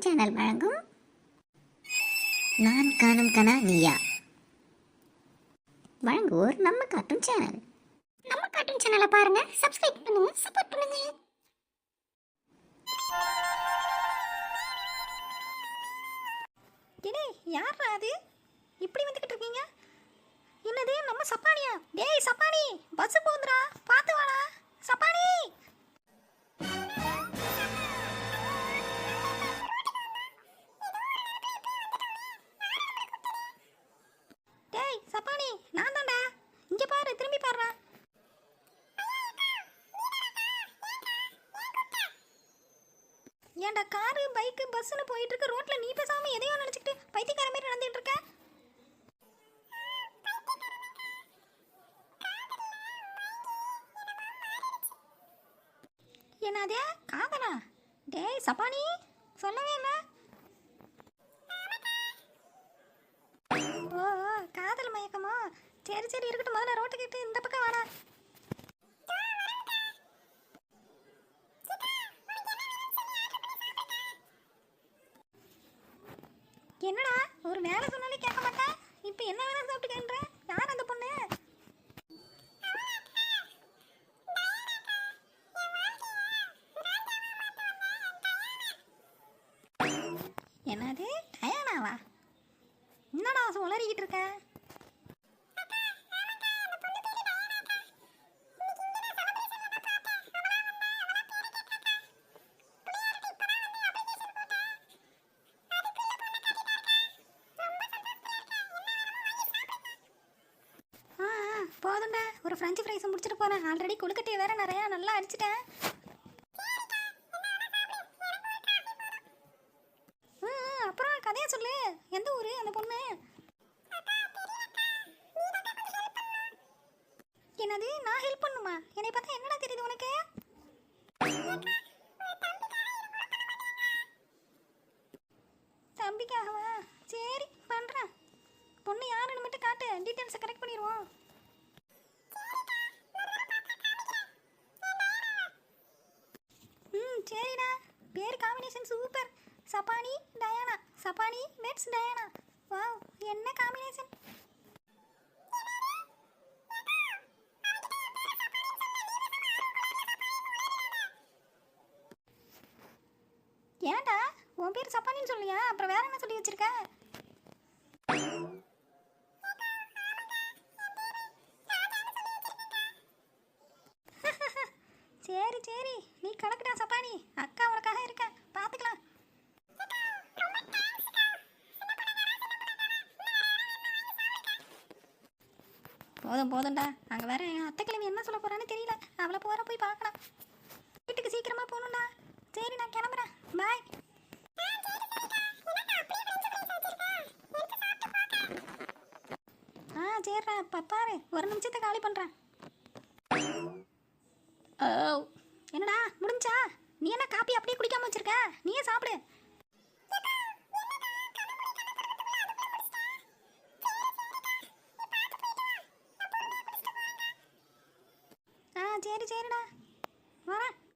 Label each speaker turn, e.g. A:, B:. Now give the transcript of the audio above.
A: Cartoon channel வழங்கும் நான் காணும் கனா நீயா. வழங்குவோர் நம்ம கார்ட்டூன் சேனல். நம்ம கார்ட்டூன் சேனலை பாருங்க சப்ஸ்கிரைப் பண்ணுங்க சப்போர்ட் பண்ணுங்க.
B: டேய் யார் அது? இப்படி வந்துகிட்டு இருக்கீங்க? என்னது நம்ம சப்பானியா? டேய் சப்பானி! பஸ் போகுதுடா பார்த்து வாடா. சப்பானி! சப்பானி நான் தான்டா. இங்க பாரு திரும்பி பாடுறா ஏன்டா காரு பைக்கு பஸ்ஸுன்னு போயிட்டு இருக்க ரோட்ல நீ பேசாம எதையோ நினச்சிக்கிட்டு பைத்தியக்கார மாதிரி நடந்துட்டு இருக்க? என்னதே? காதலா? டேய் சப்பானி சொல்லவே இல்லை. சரி சரி இருக்கட்டும் முதல்ல ரோட்டுக்கிட்டு இந்த பக்கம் வாடா. என்னடா ஒரு வேலை சொன்னாலே கேட்க மாட்டேன் இப்போ என்ன வேலை சாப்பிட்டுக்கன்ற யார் அந்த பொண்ணு? என்னது? டயானாவா? என்னடா உளறிக்கிட்டு இருக்க? போதும்டா. ஒரு ஃப்ரெஞ்சு ஃப்ரைஸை முடிச்சுட்டு போகிறேன் ஆல்ரெடி கொழுக்கட்டையை வேற நிறையா நல்லா அடிச்சிட்டேன். அப்புறம் கதையை சொல்லு. எந்த ஊர் அந்த பொண்ணு? என்னது? நான் ஹெல்ப் பண்ணுமா? என்னை பார்த்தா என்னடா தெரியுது உனக்கு? தம்பிக்காகவா? சரி பண்ணுறேன் பொண்ணு யாருன்னு மட்டும் காட்டு. டீட்டெயில்ஸை கரெக்ட் பண்ணிடுவோம். சரிடா. பேர் காம்பினேஷன் சூப்பர் சப்பானி டயானா. சப்பானி மெட்ஸ் டயானா. வாவ் என்ன காம்பினேஷன் ஏன்டா? உன் பேர் சப்பானின்னு சொல்லியா? அப்புறம் வேற என்ன சொல்லி வச்சிருக்க? சரி சரி நீ கணக்குடா சப்பானி. அக்கா உனக்காக இருக்கேன் பார்த்துக்கலாம் போதும் போதும்டா. அங்கே வேற என் அத்தை கிழமை என்ன சொல்ல போகிறான்னு தெரியல. அவளை போகிற போய் பார்க்கலாம். வீட்டுக்கு சீக்கிரமாக போகணும்டா. சரி நான் கிளம்புறேன். பாய் ஆ சரிடா பப்பாரு ஒரு நிமிஷத்தை காலி பண்ணுறேன் ஓ என்னடா முடிஞ்சா? நீ என்ன காப்பி அப்படியே குடிக்காம வச்சிருக்க? நீயே சாப்பிடு. ஆ சரி சரிடா.